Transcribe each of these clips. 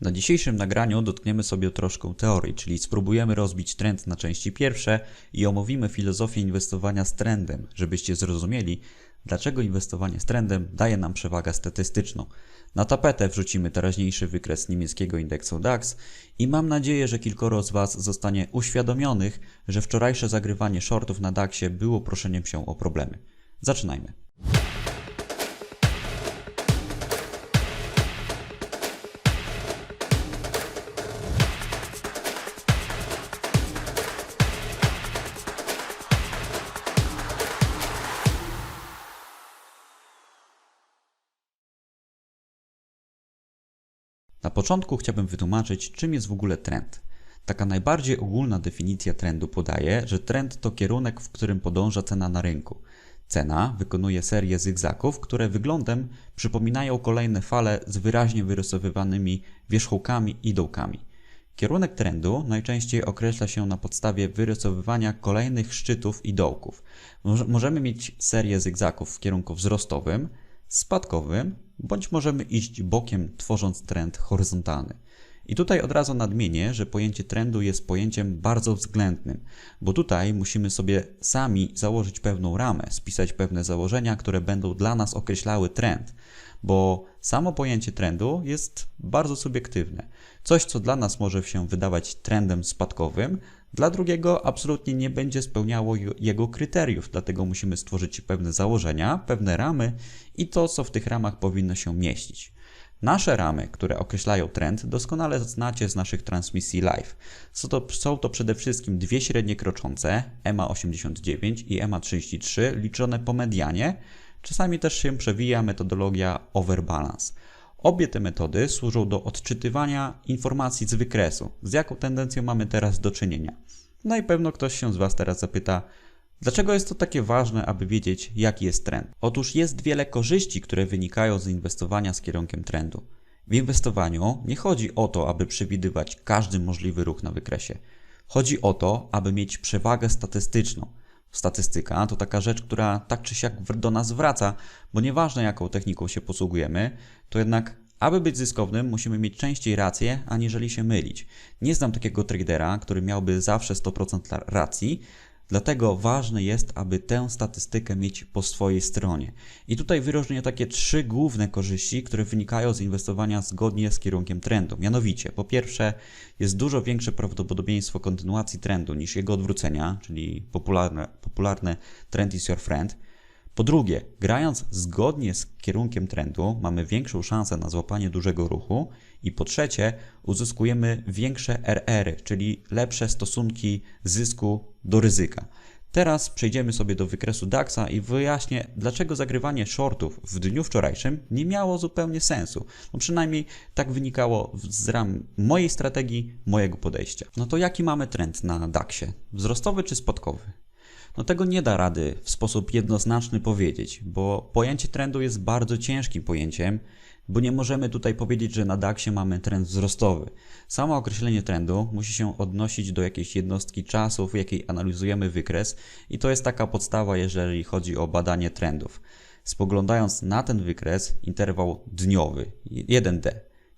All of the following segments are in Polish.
Na dzisiejszym nagraniu dotkniemy sobie troszkę teorii, czyli spróbujemy rozbić trend na części pierwsze i omówimy filozofię inwestowania z trendem, żebyście zrozumieli, dlaczego inwestowanie z trendem daje nam przewagę statystyczną. Na tapetę wrzucimy teraźniejszy wykres niemieckiego indeksu DAX i mam nadzieję, że kilkoro z Was zostanie uświadomionych, że wczorajsze zagrywanie shortów na DAXie było proszeniem się o problemy. Zaczynajmy. Początku chciałbym wytłumaczyć, czym jest w ogóle trend. Taka najbardziej ogólna definicja trendu podaje, że trend to kierunek, w którym podąża cena na rynku. Cena wykonuje serię zygzaków, które wyglądem przypominają kolejne fale z wyraźnie wyrysowywanymi wierzchołkami i dołkami. Kierunek trendu najczęściej określa się na podstawie wyrysowywania kolejnych szczytów i dołków. Może- Możemy mieć serię zygzaków w kierunku wzrostowym, spadkowym, bądź możemy iść bokiem, tworząc trend horyzontalny. I tutaj od razu nadmienię, że pojęcie trendu jest pojęciem bardzo względnym, bo tutaj musimy sobie sami założyć pewną ramę, spisać pewne założenia, które będą dla nas określały trend, bo samo pojęcie trendu jest bardzo subiektywne. Coś, co dla nas może się wydawać trendem spadkowym, dla drugiego absolutnie nie będzie spełniało jego kryteriów, dlatego musimy stworzyć pewne założenia, pewne ramy i to, co w tych ramach powinno się mieścić. Nasze ramy, które określają trend, doskonale znacie z naszych transmisji live. Są to, są to przede wszystkim dwie średnie kroczące, EMA 89 i EMA 33, liczone po medianie. Czasami też się przewija metodologia overbalance. Obie te metody służą do odczytywania informacji z wykresu, z jaką tendencją mamy teraz do czynienia. No i pewno ktoś się z Was teraz zapyta, Dlaczego jest to takie ważne, aby wiedzieć, jaki jest trend? Otóż jest wiele korzyści, które wynikają z inwestowania z kierunkiem trendu. W inwestowaniu nie chodzi o to, aby przewidywać każdy możliwy ruch na wykresie. Chodzi o to, aby mieć przewagę statystyczną. Statystyka to taka rzecz, która tak czy siak do nas wraca, bo nieważne jaką techniką się posługujemy, to jednak aby być zyskownym, musimy mieć częściej rację, aniżeli się mylić. Nie znam takiego tradera, który miałby zawsze 100% la- racji, Dlatego ważne jest, aby tę statystykę mieć po swojej stronie. I tutaj wyróżnię takie trzy główne korzyści, które wynikają z inwestowania zgodnie z kierunkiem trendu. Mianowicie, po pierwsze, jest dużo większe prawdopodobieństwo kontynuacji trendu niż jego odwrócenia, czyli popularne, popularne trend is your friend. Po drugie, grając zgodnie z kierunkiem trendu, mamy większą szansę na złapanie dużego ruchu. I po trzecie, uzyskujemy większe RR, czyli lepsze stosunki zysku do ryzyka. Teraz przejdziemy sobie do wykresu DAXa i wyjaśnię, dlaczego zagrywanie shortów w dniu wczorajszym nie miało zupełnie sensu. No przynajmniej tak wynikało z ram mojej strategii, mojego podejścia. No to jaki mamy trend na DAXie? Wzrostowy czy spadkowy? No tego nie da rady w sposób jednoznaczny powiedzieć, bo pojęcie trendu jest bardzo ciężkim pojęciem, bo nie możemy tutaj powiedzieć, że na DAXie mamy trend wzrostowy. Samo określenie trendu musi się odnosić do jakiejś jednostki czasu, w jakiej analizujemy wykres i to jest taka podstawa, jeżeli chodzi o badanie trendów. Spoglądając na ten wykres, interwał dniowy, 1D,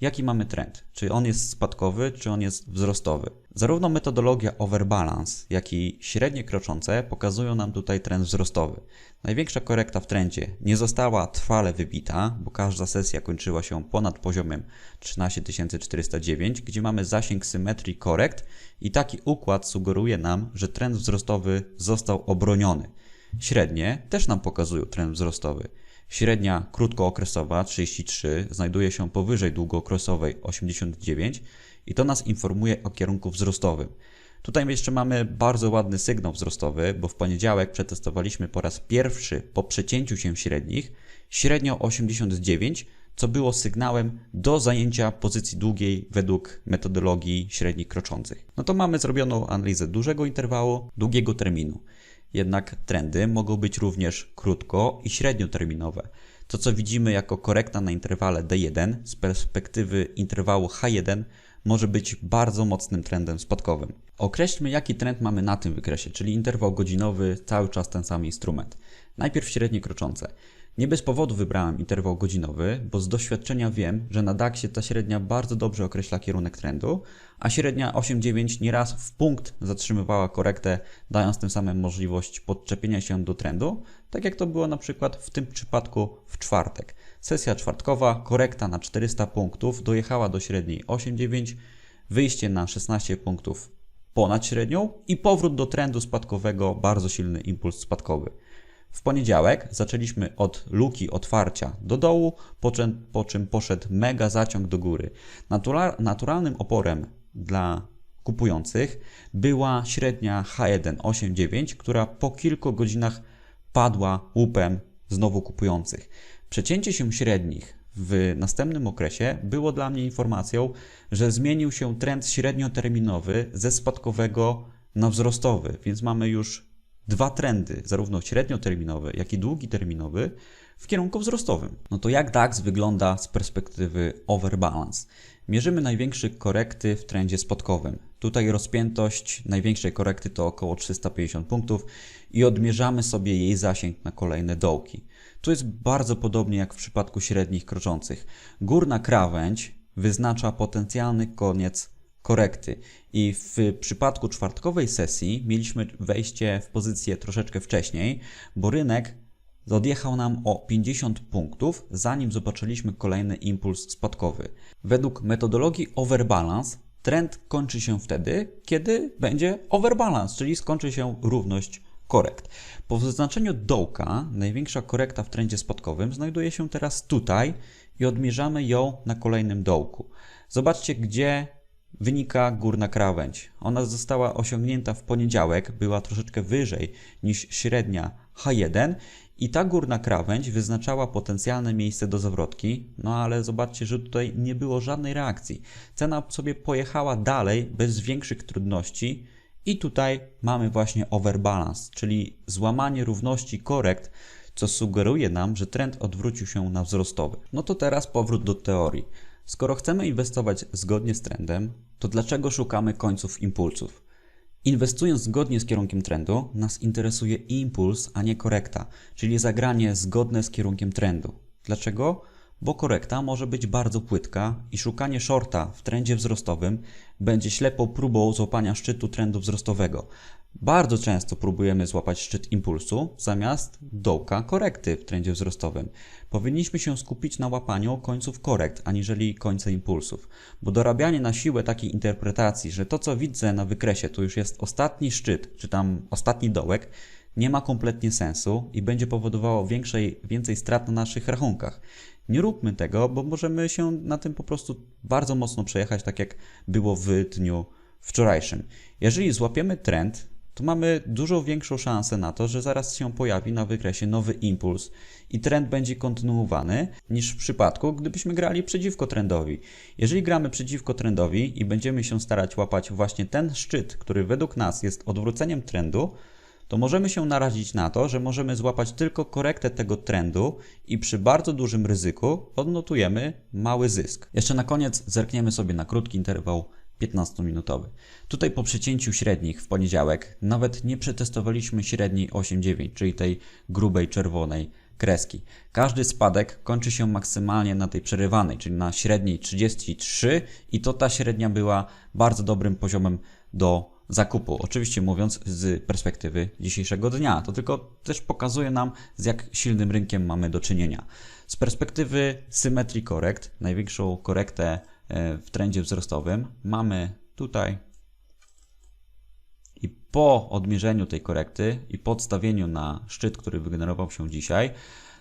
Jaki mamy trend? Czy on jest spadkowy, czy on jest wzrostowy? Zarówno metodologia overbalance, jak i średnie kroczące pokazują nam tutaj trend wzrostowy. Największa korekta w trendzie nie została trwale wybita, bo każda sesja kończyła się ponad poziomem 13409, gdzie mamy zasięg symetrii korekt i taki układ sugeruje nam, że trend wzrostowy został obroniony. Średnie też nam pokazują trend wzrostowy. Średnia krótkookresowa 33 znajduje się powyżej długookresowej 89 i to nas informuje o kierunku wzrostowym. Tutaj jeszcze mamy bardzo ładny sygnał wzrostowy, bo w poniedziałek przetestowaliśmy po raz pierwszy po przecięciu się średnich średnią 89, co było sygnałem do zajęcia pozycji długiej według metodologii średnich kroczących. No to mamy zrobioną analizę dużego interwału, długiego terminu. Jednak trendy mogą być również krótko i średnioterminowe. To, co widzimy jako korekta na interwale D1 z perspektywy interwału H1 może być bardzo mocnym trendem spadkowym. Określmy, jaki trend mamy na tym wykresie, czyli interwał godzinowy, cały czas ten sam instrument. Najpierw średnie kroczące. Nie bez powodu wybrałem interwał godzinowy, bo z doświadczenia wiem, że na DAX-ie ta średnia bardzo dobrze określa kierunek trendu, a średnia 8,9 nieraz w punkt zatrzymywała korektę, dając tym samym możliwość podczepienia się do trendu, tak jak to było na przykład w tym przypadku w czwartek. Sesja czwartkowa, korekta na 400 punktów, dojechała do średniej 8,9, wyjście na 16 punktów ponad średnią i powrót do trendu spadkowego, bardzo silny impuls spadkowy. W poniedziałek zaczęliśmy od luki otwarcia do dołu, po czym, po czym poszedł mega zaciąg do góry. Natura, naturalnym oporem dla kupujących była średnia H189, która po kilku godzinach padła łupem znowu kupujących. Przecięcie się średnich w następnym okresie było dla mnie informacją, że zmienił się trend średnioterminowy ze spadkowego na wzrostowy, więc mamy już dwa trendy, zarówno średnioterminowy, jak i długiterminowy, w kierunku wzrostowym. No to jak DAX wygląda z perspektywy overbalance? Mierzymy największe korekty w trendzie spadkowym. Tutaj rozpiętość największej korekty to około 350 punktów i odmierzamy sobie jej zasięg na kolejne dołki. Tu jest bardzo podobnie jak w przypadku średnich kroczących. Górna krawędź wyznacza potencjalny koniec korekty. I w przypadku czwartkowej sesji mieliśmy wejście w pozycję troszeczkę wcześniej, bo rynek odjechał nam o 50 punktów, zanim zobaczyliśmy kolejny impuls spadkowy. Według metodologii overbalance trend kończy się wtedy, kiedy będzie overbalance, czyli skończy się równość korekt. Po wyznaczeniu dołka, największa korekta w trendzie spadkowym znajduje się teraz tutaj i odmierzamy ją na kolejnym dołku. Zobaczcie, gdzie wynika górna krawędź. Ona została osiągnięta w poniedziałek, była troszeczkę wyżej niż średnia H1 i ta górna krawędź wyznaczała potencjalne miejsce do zawrotki, no ale zobaczcie, że tutaj nie było żadnej reakcji. Cena sobie pojechała dalej bez większych trudności i tutaj mamy właśnie overbalance, czyli złamanie równości korekt, co sugeruje nam, że trend odwrócił się na wzrostowy. No to teraz powrót do teorii. Skoro chcemy inwestować zgodnie z trendem, to dlaczego szukamy końców impulsów? Inwestując zgodnie z kierunkiem trendu, nas interesuje impuls, a nie korekta, czyli zagranie zgodne z kierunkiem trendu. Dlaczego? Bo korekta może być bardzo płytka i szukanie shorta w trendzie wzrostowym będzie ślepą próbą złapania szczytu trendu wzrostowego. Bardzo często próbujemy złapać szczyt impulsu zamiast dołka korekty w trendzie wzrostowym. Powinniśmy się skupić na łapaniu końców korekt, aniżeli końca impulsów, bo dorabianie na siłę takiej interpretacji, że to co widzę na wykresie to już jest ostatni szczyt, czy tam ostatni dołek, nie ma kompletnie sensu i będzie powodowało większej, więcej strat na naszych rachunkach. Nie róbmy tego, bo możemy się na tym po prostu bardzo mocno przejechać, tak jak było w dniu wczorajszym. Jeżeli złapiemy trend, to mamy dużo większą szansę na to, że zaraz się pojawi na wykresie nowy impuls i trend będzie kontynuowany, niż w przypadku, gdybyśmy grali przeciwko trendowi. Jeżeli gramy przeciwko trendowi i będziemy się starać łapać właśnie ten szczyt, który według nas jest odwróceniem trendu, to możemy się narazić na to, że możemy złapać tylko korektę tego trendu i przy bardzo dużym ryzyku odnotujemy mały zysk. Jeszcze na koniec zerkniemy sobie na krótki interwał 15-minutowy. Tutaj po przecięciu średnich w poniedziałek nawet nie przetestowaliśmy średniej 8,9, czyli tej grubej czerwonej kreski. Każdy spadek kończy się maksymalnie na tej przerywanej, czyli na średniej 33 i to ta średnia była bardzo dobrym poziomem do zakupu. Oczywiście mówiąc z perspektywy dzisiejszego dnia, to tylko też pokazuje nam, z jak silnym rynkiem mamy do czynienia. Z perspektywy symetrii korekt, największą korektę w trendzie wzrostowym. Mamy tutaj i po odmierzeniu tej korekty i podstawieniu na szczyt, który wygenerował się dzisiaj,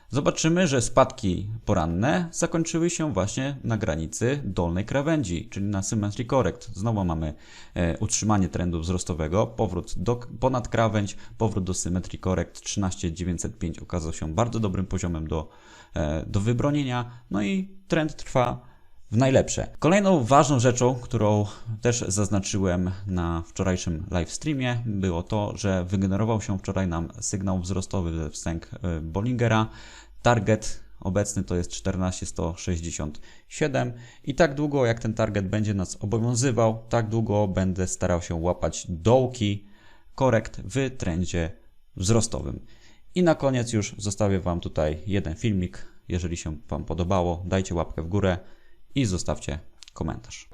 zobaczymy, że spadki poranne zakończyły się właśnie na granicy dolnej krawędzi, czyli na symmetry correct. Znowu mamy e, utrzymanie trendu wzrostowego, powrót do, ponad krawędź, powrót do symmetry correct 13905 okazał się bardzo dobrym poziomem do, e, do wybronienia, no i trend trwa w najlepsze. Kolejną ważną rzeczą, którą też zaznaczyłem na wczorajszym live streamie, było to, że wygenerował się wczoraj nam sygnał wzrostowy we wstęg e, Bollingera. Target obecny to jest 14167 i tak długo jak ten target będzie nas obowiązywał, tak długo będę starał się łapać dołki korekt w trendzie wzrostowym. I na koniec już zostawię Wam tutaj jeden filmik. Jeżeli się Wam podobało, dajcie łapkę w górę i zostawcie komentarz.